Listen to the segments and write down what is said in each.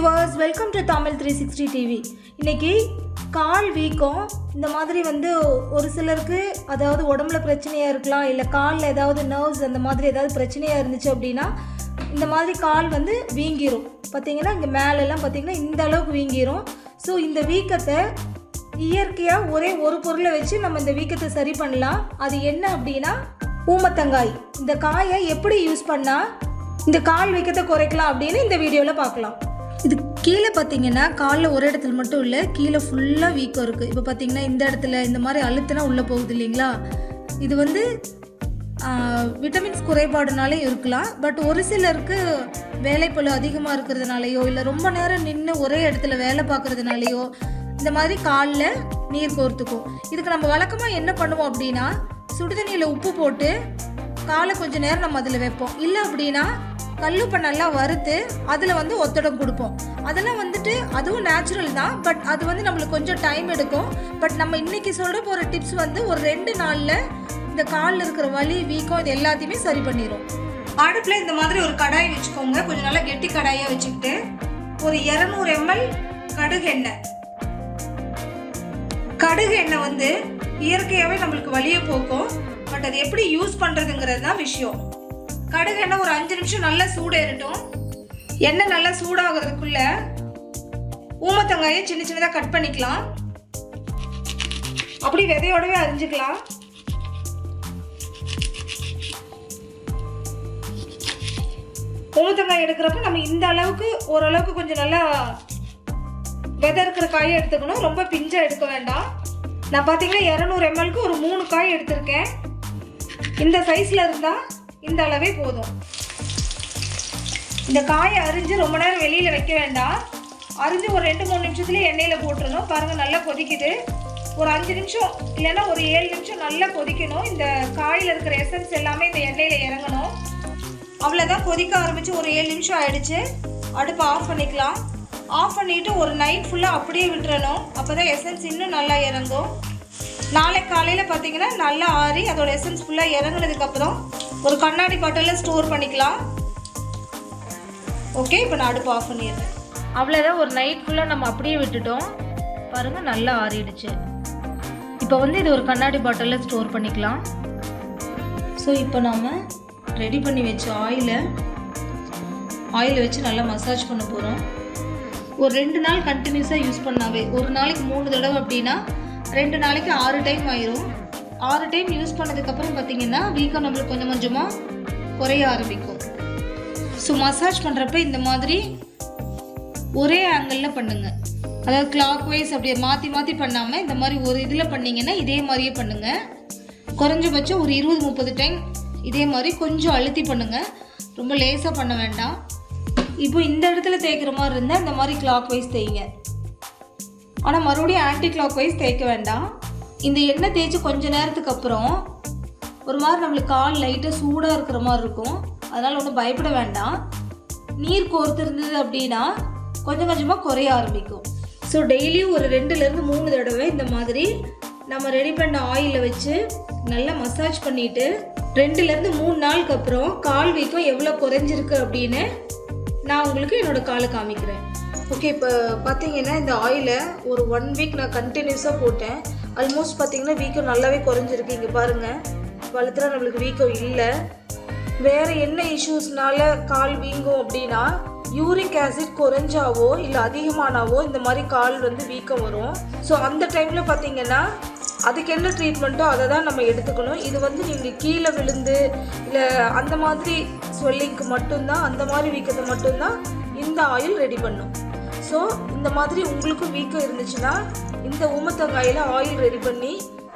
Viewers welcome to Tamil three sixty TV இன்னைக்கு கால் வீக்கம் இந்த மாதிரி வந்து ஒரு சிலருக்கு அதாவது உடம்புல பிரச்சனையாக இருக்கலாம் இல்லை காலில் ஏதாவது நர்வ்ஸ் அந்த மாதிரி ஏதாவது பிரச்சனையாக இருந்துச்சு அப்படின்னா இந்த மாதிரி கால் வந்து வீங்கிரும். பார்த்தீங்கன்னா இங்கே மேலெல்லாம் பார்த்திங்கன்னா இந்த அளவுக்கு வீங்கிரும். ஸோ இந்த வீக்கத்தை இயற்கையாக ஒரே ஒரு பொருளை வச்சு நம்ம இந்த வீக்கத்தை சரி பண்ணலாம். அது என்ன அப்படின்னா ஊமத்தங்காய். இந்த காயை எப்படி யூஸ் பண்ணால் இந்த கால் வீக்கத்தை குறைக்கலாம் அப்படின்னு இந்த வீடியோவில் பார்க்கலாம். இது கீழே பார்த்தீங்கன்னா காலில் ஒரு இடத்துல மட்டும் இல்லை கீழே ஃபுல்லாக வீக்கம் இருக்குது இப்போ பார்த்தீங்கன்னா இந்த இடத்துல இந்த மாதிரி அழுத்தினா உள்ளே போகுது இல்லைங்களா? இது வந்து விட்டமின்ஸ் குறைபாடுனாலே இருக்கலாம். பட் ஒரு சிலருக்கு வேலைப்பளு அதிகமாக இருக்கிறதுனாலையோ இல்லை ரொம்ப நேரம் நின்று ஒரே இடத்துல வேலை பார்க்குறதுனாலையோ இந்த மாதிரி காலில் நீர் கோர்த்துக்கும். இதுக்கு நம்ம வழக்கமாக என்ன பண்ணுவோம் அப்படின்னா சுடுதண்ணியில் உப்பு போட்டு காலை கொஞ்சம் நேரம் நம்ம அதில் வைப்போம். இல்லை அப்படின்னா கல்லுப்பை நல்லா வறுத்து அதில் வந்து ஒத்தடம் கொடுப்போம். அதெல்லாம் வந்துட்டு அதுவும் நேச்சுரல் தான். பட் அது வந்து நம்மளுக்கு கொஞ்சம் டைம் எடுக்கும். பட் நம்ம இன்னைக்கு சொல்கிற போகிற டிப்ஸ் வந்து ஒரு ரெண்டு நாளில் இந்த காலில் இருக்கிற வலி வீக்கம் இது எல்லாத்தையுமே சரி பண்ணிடும் அடுப்பில் இந்த மாதிரி ஒரு கடாய் வச்சுக்கோங்க. கொஞ்சம் நல்லா கெட்டி கடாயாக வச்சுக்கிட்டு ஒரு இரநூறு எம்எல் கடுகு எண்ணெய். கடுகு எண்ணெய் வந்து இயற்கையாகவே நம்மளுக்கு வலியை போக்கும். பட் அது எப்படி யூஸ் பண்ணுறதுங்கிறது தான் விஷயம். கடுகு எண்ணெய் ஒரு அஞ்சு நிமிஷம் நல்லா சூடேறட்டும் எண்ணெய் நல்லா சூடாகிறதுக்குள்ள ஊமத்தங்காயை சின்ன சின்னதாக கட் பண்ணிக்கலாம். அப்படி விதையோடவே அரிஞ்சுக்கலாம். ஊமத்தங்காய் எடுக்கிறப்ப நம்ம இந்த அளவுக்கு ஓரளவுக்கு கொஞ்சம் நல்லா விதை இருக்கிற காயை எடுத்துக்கணும். ரொம்ப பிஞ்சாக எடுக்க வேண்டாம். நான் பார்த்தீங்கன்னா இரநூறு எம்எல்க்கு ஒரு மூணு காய் எடுத்திருக்கேன். இந்த சைஸில் இருந்தால் இந்த அளவே போதும். இந்த காயை அரிஞ்சு ரொம்ப நேரம் வெளியில் வைக்க வேண்டாம். அரிஞ்சு ஒரு ரெண்டு மூணு நிமிஷத்துலேயே எண்ணெயில் போட்டுருணும் பாருங்கள் நல்லா கொதிக்குது. ஒரு அஞ்சு நிமிஷம் இல்லைன்னா ஒரு ஏழு நிமிஷம் நல்லா கொதிக்கணும். இந்த காயில் இருக்கிற எசன்ஸ் எல்லாமே இந்த எண்ணெயில் இறங்கணும். அவ்வளோதான் கொதிக்க ஆரம்பித்து ஒரு ஏழு நிமிஷம் ஆயிடுச்சு. அடுப்பை ஆஃப் பண்ணிக்கலாம். ஆஃப் பண்ணிவிட்டு ஒரு நைட் ஃபுல்லாக அப்படியே விட்டுறணும். அப்போ தான் எசன்ஸ் இன்னும் நல்லா இறங்கும். நாளை காலையில் பார்த்தீங்கன்னா நல்லா ஆறி அதோட எசன்ஸ் ஃபுல்லாக இறங்குனதுக்கப்புறம் ஒரு கண்ணாடி பாட்டிலில் ஸ்டோர் பண்ணிக்கலாம். ஓகே இப்போ நான் அடுப்பு ஆஃப் பண்ணிடுறேன். அவ்வளோதான் ஒரு நைட் ஃபுல்லாக நம்ம அப்படியே விட்டுட்டோம். பாருங்கள் நல்லா ஆறிடுச்சு. இப்போ வந்து இது ஒரு கண்ணாடி பாட்டிலில் ஸ்டோர் பண்ணிக்கலாம். ஸோ இப்போ நாம் ரெடி பண்ணி வச்ச ஆயிலை ஆயில் வச்சு நல்லா மசாஜ் பண்ண போகிறோம் ஒரு ரெண்டு நாள் கண்டினியூஸாக யூஸ் பண்ணாவே ஒரு நாளைக்கு மூணு தடவை அப்படின்னா ரெண்டு நாளைக்கு ஆறு டைம் ஆயிரும். ஆறு டைம் யூஸ் பண்ணதுக்கப்புறம் பார்த்தீங்கன்னா வீக்கம் நம்மளுக்கு கொஞ்சம் கொஞ்சமாக குறைய ஆரம்பிக்கும். ஸோ மசாஜ் பண்ணுறப்ப இந்த மாதிரி ஒரே ஆங்கிளில் பண்ணுங்கள் அதாவது கிளாக் வைஸ் அப்படியே மாற்றி மாற்றி பண்ணாமல் இந்த மாதிரி ஒரு இதில் பண்ணீங்கன்னா இதே மாதிரியே பண்ணுங்கள் குறைஞ்சபட்சம் ஒரு இருபது முப்பது டைம் இதே மாதிரி கொஞ்சம் அழுத்தி பண்ணுங்கள் ரொம்ப லேசாக பண்ண வேண்டாம். இப்போ இந்த இடத்துல தேய்க்கிற மாதிரி இருந்தால் இந்த மாதிரி கிளாக் வைஸ் தேய்ங்க. ஆனால் மறுபடியும் ஆன்டி கிளாக் வைஸ் தேய்க்க வேண்டாம். இந்த எண்ணெய் தேய்ச்சி கொஞ்ச நேரத்துக்கு அப்புறம் ஒரு மாதிரி நம்மளுக்கு கால் லைட்டாக சூடாக இருக்கிற மாதிரி இருக்கும். அதனால் ஒன்றும் பயப்பட வேண்டாம். நீர் கோர்த்துருந்தது அப்படின்னா கொஞ்சம் கொஞ்சமாக குறைய ஆரம்பிக்கும். ஸோ டெய்லியும் ஒரு ரெண்டுலேருந்து மூணு தடவை இந்த மாதிரி நம்ம ரெடி பண்ண ஆயிலில் வச்சு நல்லா மசாஜ் பண்ணிவிட்டு ரெண்டுலேருந்து மூணு நாளுக்கு அப்புறம் கால் வீக்கம் எவ்வளோ குறைஞ்சிருக்கு அப்படின்னு நான் உங்களுக்கு என்னோட காலை காமிக்கிறேன். ஓகே இப்போ பார்த்தீங்கன்னா இந்த ஆயிலை ஒரு ஒன் வீக் நான் கண்டினியூஸாக போட்டேன். ஆல்மோஸ்ட் பார்த்தீங்கன்னா வீக்கம் நல்லாவே குறைஞ்சிருக்கு. இங்கே பாருங்கள் வளர்த்துறா நம்மளுக்கு வீக்கம் இல்லை. வேறு என்ன இஷ்யூஸ்னால கால் வீங்கும் அப்படின்னா யூரிக் ஆசிட் குறைஞ்சாவோ இல்லை அதிகமானாவோ இந்த மாதிரி கால் வந்து வீக்கம் வரும். ஸோ அந்த டைமில் பார்த்தீங்கன்னா அதுக்கு என்ன ட்ரீட்மெண்ட்டோ அதை தான் நம்ம எடுத்துக்கணும். இது வந்து நீங்கள் கீழே விழுந்து இல்லை அந்த மாதிரி ஸ்வெல்லிங்க்கு மட்டும்தான் அந்த மாதிரி வீக்கத்தை மட்டும்தான் இந்த ஆயில் ரெடி பண்ணும். ஸோ இந்த மாதிரி உங்களுக்கும் வீக்கம் இருந்துச்சுன்னா இந்த ஊமத்தங்காயில் ஆயில் ரெடி பண்ணி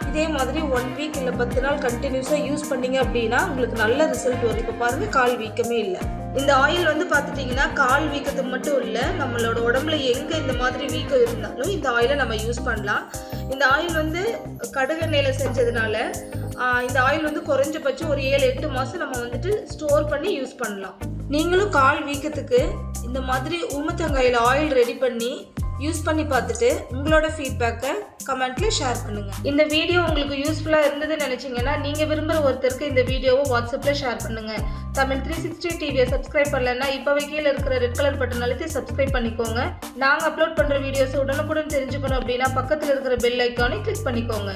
இதே மாதிரி ஒன் வீக் இல்லை பத்து நாள் கண்டினியூஸாக யூஸ் பண்ணீங்க அப்படின்னா உங்களுக்கு நல்ல ரிசல்ட் வரும். இப்போ பாருங்கள் கால் வீக்கமே இல்லை. இந்த ஆயில் வந்து பார்த்துட்டிங்கன்னா கால் வீக்கத்துக்கு மட்டும் இல்லை நம்மளோட உடம்புல எங்கே இந்த மாதிரி வீக்கம் இருந்தாலும் இந்த ஆயிலை நம்ம யூஸ் பண்ணலாம். இந்த ஆயில் வந்து கடுகெண்ணெயில் செஞ்சதுனால இந்த ஆயில் வந்து குறைஞ்சபட்சம் ஒரு ஏழு எட்டு மாதம் நம்ம வந்துட்டு ஸ்டோர் பண்ணி யூஸ் பண்ணலாம். நீங்களும் கால் வீக்கத்துக்கு இந்த மாதிரி ஊமத்தங்காயில் ஆயில் ரெடி பண்ணி யூஸ் பண்ணி பார்த்துட்டு உங்களோட ஃபீட்பேக்கை கமெண்ட்ல ஷேர் பண்ணுங்க. இந்த வீடியோ உங்களுக்கு யூஸ்ஃபுல்லாக இருந்ததுன்னு நினச்சிங்கன்னா நீங்கள் விரும்புகிற ஒருத்தருக்கு இந்த வீடியோவை வாட்ஸ்அப்பில் ஷேர் பண்ணுங்க. தமிழ் த்ரீ சிக்ஸ்டி டிவியை சப்ஸ்கிரைப் பண்ணலன்னா இப்போவே கீழே இருக்கிற ரெட் கலர் பட்டன் அழுத்தி சப்ஸ்கிரைப் பண்ணிக்கோங்க. நாங்கள் அப்லோட் பண்ணுற வீடியோஸ் உடனுக்குடன் தெரிஞ்சுக்கணும் அப்படின்னா பக்கத்தில் இருக்கிற பெல் ஐக்கானை கிளிக் பண்ணிக்கோங்க.